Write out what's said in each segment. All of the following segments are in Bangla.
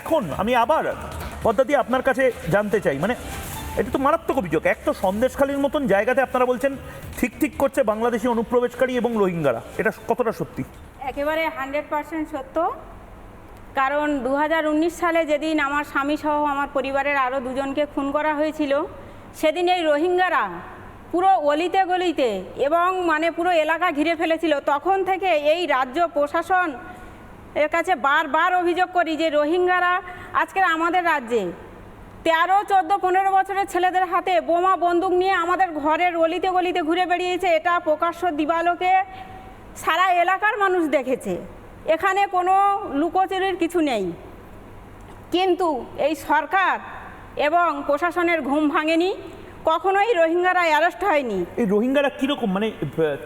এখন আমি আবার পদ্ধতি আপনার কাছে জানতে চাই। মানে এটা তো মারাত্মক অভিযোগ। এক তো সন্দেশখালীর মতন জায়গাতে আপনারা বলছেন ঠিক ঠিক করছে বাংলাদেশি অনুপ্রবেশকারী এবং রোহিঙ্গারা। এটা কতটা সত্যি? একেবারে হান্ড্রেড পার্সেন্ট সত্য। কারণ দু হাজার উনিশ সালে যেদিন আমার স্বামী সহ আমার পরিবারের আরও দুজনকে খুন করা হয়েছিল, সেদিন এই রোহিঙ্গারা পুরো অলিতে গলিতে এবং মানে পুরো এলাকা ঘিরে ফেলেছিল। তখন থেকে এই রাজ্য প্রশাসন এর কাছে বারবার অভিযোগ করি যে রোহিঙ্গারা আজকের আমাদের রাজ্যে তেরো, চোদ্দ, পনেরো বছরের ছেলেদের হাতে বোমা, বন্দুক নিয়ে আমাদের ঘরের অলিতে গলিতে ঘুরে বেড়িয়েছে। এটা প্রকাশ্য দিবালোকে সারা এলাকার মানুষ দেখেছে। এখানে কোনো লুকোচুরির কিছু নেই। কিন্তু এই সরকার এবং প্রশাসনের ঘুম ভাঙেনি। কখনোই রোহিঙ্গারা অ্যারেস্ট হয়নি। এই রোহিঙ্গারা কীরকম মানে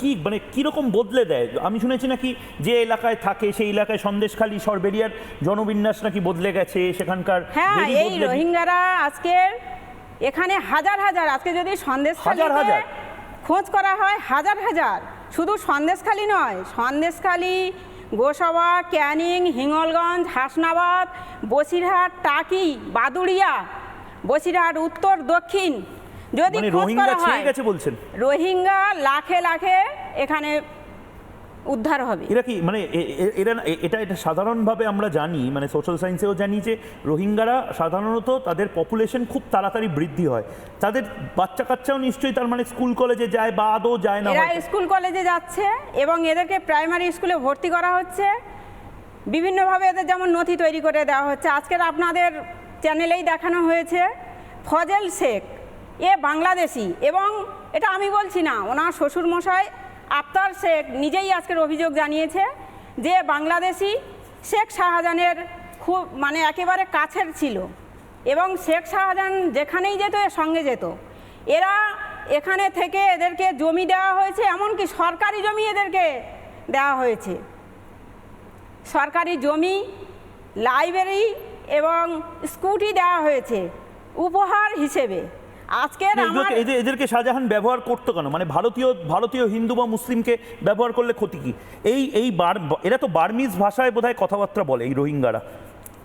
কি মানে কীরকম বদলে দেয়? আমি শুনেছি নাকি যে এলাকায় থাকে সেই এলাকায় সন্দেশখালী সরবেরিয়ার জনবিন্যাস নাকি বদলে গেছে সেখানকার হ্যাঁ এই রোহিঙ্গারা আজকে এখানে হাজার হাজার আজকে যদি সন্দেশ হাজার হাজার? খোঁজ করা হয় হাজার হাজার। শুধু সন্দেশখালী নয় সন্দেশখালী গোসাবা ক্যানিং হিঙ্গলগঞ্জ হাসনাবাদ বসিরহাট টাকি বাদুড়িয়া বসিরহাট উত্তর দক্ষিণ যদি মানে খোঁজ করা হয় গেছে বলছেন। রোহিঙ্গা লাখে লাখে এখানে উদ্ধার হবে। এরা কি মানে এরা এটা এটা সাধারণভাবে আমরা জানি মানে সোশ্যাল সায়েন্সেও জানি যে রোহিঙ্গারা সাধারণত তাদের পপুলেশন খুব তাড়াতাড়ি বৃদ্ধি হয়। তাদের বাচ্চা কাচ্চাও নিশ্চয়ই তার মানে স্কুল কলেজে যায় বা আদৌ যায় না এরা স্কুল কলেজে যাচ্ছে এবং এদেরকে প্রাইমারি স্কুলে ভর্তি করা হচ্ছে। বিভিন্নভাবে এদের যেমন নথি তৈরি করে দেওয়া হচ্ছে। আজকের আপনাদের চ্যানেলেই দেখানো হয়েছে ফজল শেখ। এ বাংলাদেশি এবং এটা আমি বলছি না, ওনার শ্বশুরমশাই আফতার শেখ নিজেই আজকের অভিযোগ জানিয়েছে যে বাংলাদেশি শেখ শাহজাহানের খুব মানে একেবারে কাছের ছিল এবং শেখ শাহজাহান যেখানেই যেত এর সঙ্গে যেত। এরা এখানে থেকে এদেরকে জমি দেওয়া হয়েছে, এমনকি সরকারি জমি এদেরকে দেওয়া হয়েছে। সরকারি জমি, লাইব্রেরি এবং স্কুটি দেওয়া হয়েছে উপহার হিসেবে। আজকের আমার এদের- এদেরকে শাহজাহান ব্যবহার করতো কেন? মানে ভারতীয় ভারতীয় হিন্দু বা মুসলিমকে ব্যবহার করলে ক্ষতি কি? এই এই বার এরা তো বার্মিজ ভাষায় বোধহয় কথাবার্তা বলে এই রোহিঙ্গারা।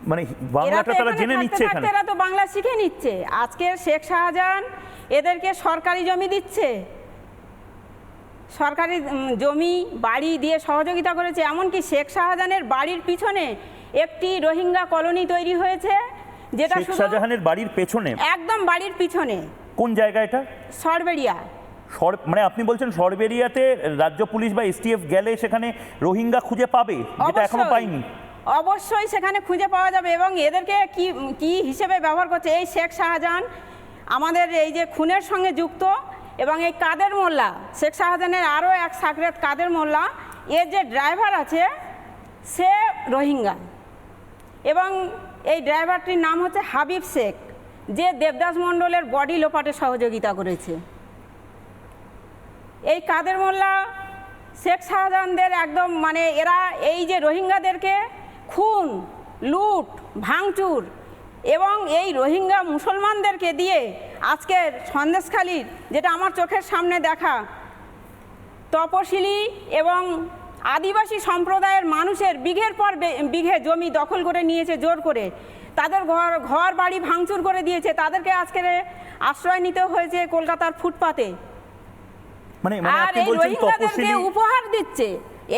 মানে বাংলাটা তারা জেনে নিচ্ছে এখানে। এরা তো বাংলা শিখে নিচ্ছে। আজকের শেখ শাহজাহান এদেরকে সরকারি জমি দিচ্ছে। সরকারি জমি বাড়ি দিয়ে সহযোগিতা করেছে। এমনকি শেখ শাহজাহানের বাড়ির পিছনে একটি রোহিঙ্গা কলোনি তৈরি হয়েছে। যেটা শাহজাহানের বাড়ির পেছনে। একদম বাড়ির পিছনে। কোন জায়গা এটা? সরবেরিয়া সর মানে আপনি বলছেন সরবেরিয়াতে রাজ্য পুলিশ বা এসটিএফ গেলে সেখানে রোহিঙ্গা খুঁজে পাবে যেটা এখনও। পাইনি অবশ্যই সেখানে খুঁজে পাওয়া যাবে এবং এদেরকে কি কি হিসেবে ব্যবহার করছে? এই শেখ শাহজাহান আমাদের এই যে খুনের সঙ্গে যুক্ত এবং এই কাদের মোল্লা শেখ শাহজাহানের আরও এক সাকরেত কাদের মোল্লা এর যে ড্রাইভার আছে সে রোহিঙ্গা। এবং এই ড্রাইভারটির নাম হচ্ছে হাবিব শেখ, যে দেবদাস মণ্ডলের বডি লোপাটে সহযোগিতা করেছে। এই কাদের মোল্লা, শেখ শাহজাহানদের একদম মানে এরা এই যে রোহিঙ্গাদেরকে খুন, লুট, ভাঙচুর এবং এই রোহিঙ্গা মুসলমানদেরকে দিয়ে আজকের সন্দেশখালীর, যেটা আমার চোখের সামনে দেখা, তপশিলি এবং আদিবাসী সম্প্রদায়ের মানুষের বিঘের পর বিঘে জমি দখল করে নিয়েছে জোর করে। তাদের ঘর ঘর বাড়ি ভাঙচুর করে দিয়েছে। তাদেরকে আজকে আশ্রয় নিতে হয়েছে কলকাতার ফুটপাতে। মানে মানে আর এই রোহিঙ্গাদেরকে উপহার দিচ্ছে।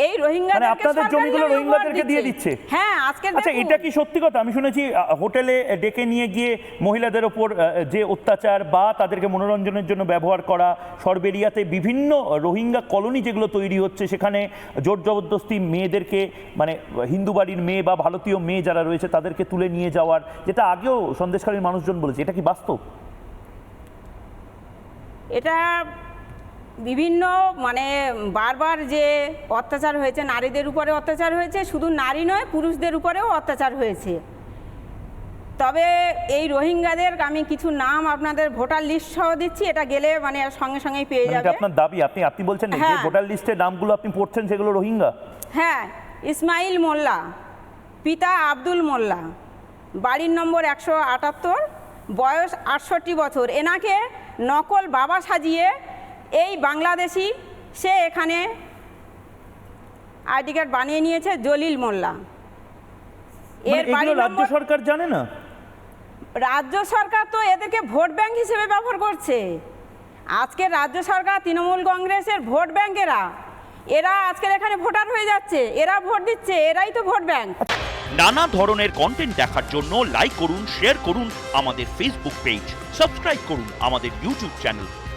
এই রোহিঙ্গাদেরকে মানে আপনাদের জমিগুলো রোহিঙ্গাদেরকে দিয়ে দিচ্ছে? হ্যাঁ আজকে আচ্ছা এটা কি সত্যি কথা? আমি শুনেছি হোটেলে ডেকে নিয়ে গিয়ে মহিলাদের ওপর যে অত্যাচার বা তাদেরকে মনোরঞ্জনের জন্য ব্যবহার করা সরবেরিয়াতে বিভিন্ন রোহিঙ্গা কলোনি যেগুলো তৈরি হচ্ছে সেখানে জোর জবরদস্তি মেয়েদেরকে মানে হিন্দু বাড়ির মেয়ে বা ভারতীয় মেয়ে যারা রয়েছে তাদেরকে তুলে নিয়ে যাওয়ার যেটা আগেও সন্দেশকারীর মানুষজন বলেছে এটা কি বাস্তব? এটা বিভিন্ন মানে বারবার যে অত্যাচার হয়েছে নারীদের উপরে অত্যাচার হয়েছে শুধু নারী নয় পুরুষদের উপরেও অত্যাচার হয়েছে। তবে এই রোহিঙ্গাদের আমি কিছু নাম আপনাদের ভোটার লিস্ট সহ দিচ্ছি এটা গেলে মানে সঙ্গে সঙ্গেই পেয়ে মানে যাবে। আপনার দাবি আপনি আপনি বলছেন যে হ্যাঁ। ভোটার লিস্টের নামগুলো আপনি পড়ছেন সেগুলো রোহিঙ্গা? হ্যাঁ ইসমাইল মোল্লা পিতা আব্দুল মোল্লা বাড়ির নম্বর একশো আটাত্তর বয়স আটষট্টি বছর। এনাকে নকল বাবা সাজিয়ে এই বাংলাদেশি সে এখানে আইডি কার্ড বানিয়ে নিয়েছে জলিল মোল্লা। মানে এর রাজ্য সরকার জানে না? রাজ্য সরকার তো এদেরকে ভোট ব্যাংক হিসেবে ব্যবহার করছে। আজকে রাজ্য সরকার তৃণমূল কংগ্রেসের ভোট ব্যাংকেরা এরা আজকের এখানে ভোটার হয়ে যাচ্ছে এরা ভোট দিচ্ছে এরাই তো ভোট ব্যাংক। নানা ধরনের কন্টেন্ট দেখার জন্য লাইক করুন শেয়ার করুন আমাদের ফেসবুক পেজ সাবস্ক্রাইব করুন আমাদের ইউটিউব চ্যানেল